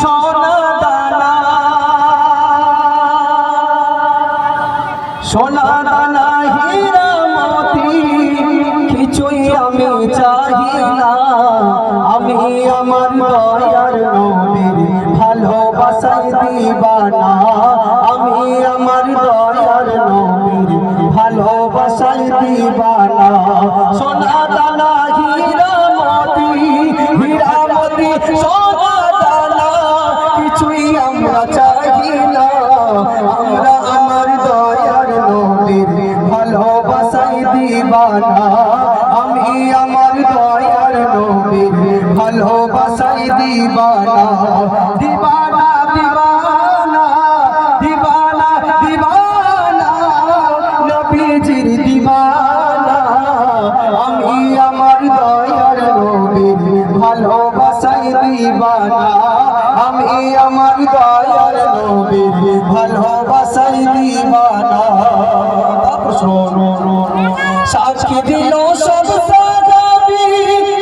সোনা দানা সোনা আমি চাহি না আমি আমার দয়ার নবীর ভালোবাসাই দিবানা। আমি দিবানা আমি আমার দয়ার নবীর ভালোবাসাই দিবানা দিবানা দিবানা দিবানা দিবানা, নবীজির দিবানা। আমি আমার দয়ার নবীর ভালোবাসাই দিবানা। আমি আমার দয়ার নবীর ভালোবাসাই দিবানা। শোনো সাক্ষী দিল সব সাদাবি,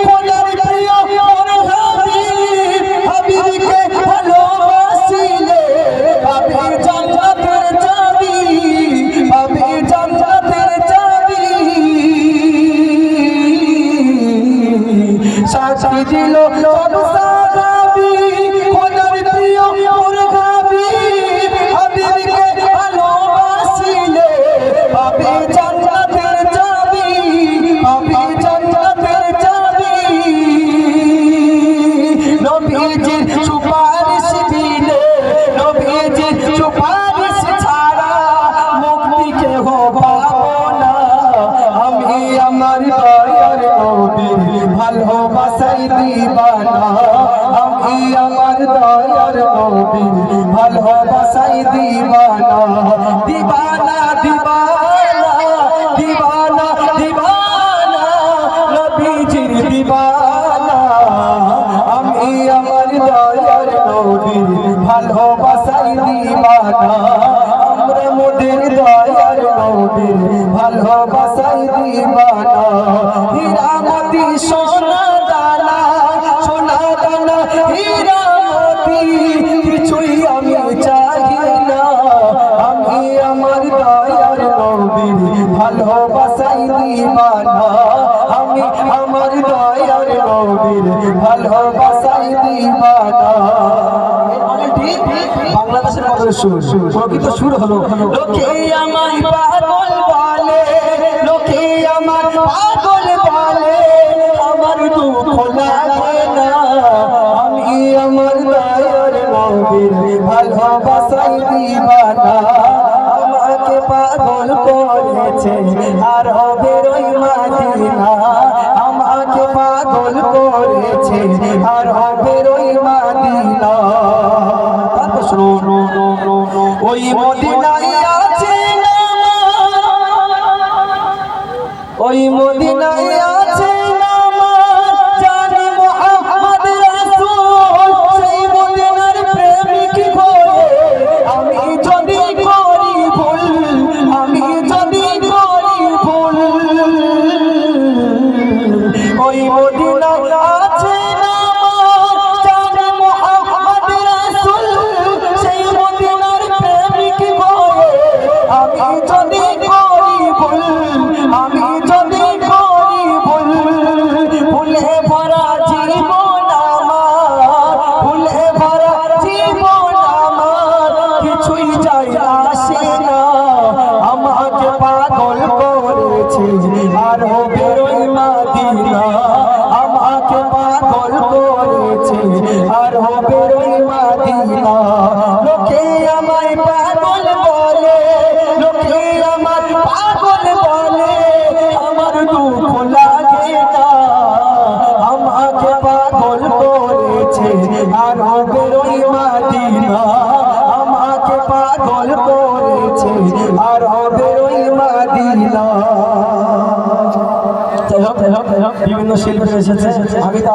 খোদার প্রিয় মোর হাবিব হাবিবকে ভালোবাসিলে। পাবে জান্নাতের চাবি পাবে জান্নাতের চাবি। সাক্ষী দিল ভালোবাসাই দিবানা। আমি আমার দয়ার নবীর ভালোবাসাই দিবানা। দিবানা দিবানা দিবানা দিবানা, নবীজির দিবানা। আমি আমার দয়ার নবীর ভালোবাসাই দিবানা। আমরা মোদের দয়ার নবীর ভালোবাসাই দিবানা। হীরামতি সোনা দানা সোনা দানা, হীরামতি, কিছুই আমি চাই না। আমি আমার দয়ার নবীর ভালোবাসাই দিবানা। আমি আমার দয়ার নবীর ভালোবাসাই দিবানা। বাংলাদেশের মধ্যে সুর। প্রকৃত সুর হলো, লোকে আমায় পাগল বলে, লোকে আমার পাগল বলে, আমার দুঃখ লাগে না। আমি আমার দয়ার নবীর ভালোবাসাই দিবানা। আমাকে পাগল করেছে, আর হবে রই মাদিনা। আমাকে পাগল করেছে, আর হবে রই মাদিনা। মদিনায় আছে। ওই মদিনায় আছে নামাজ, জানি যদি করি ভুল আমি যদি করি ভুল ভুলে ভরা জীবন আমার ভুলে ভরা জীবন আমার, কিছুই যায় আসে না। আমাকে পাগল করেছে, আর বেরোই করেছে আর বেরোই মাদিনা আমাকে পাগল করেছে। আর মাদিনা হোক, যাই হোক, বিভিন্ন শিল্পী এসেছে। আমি তো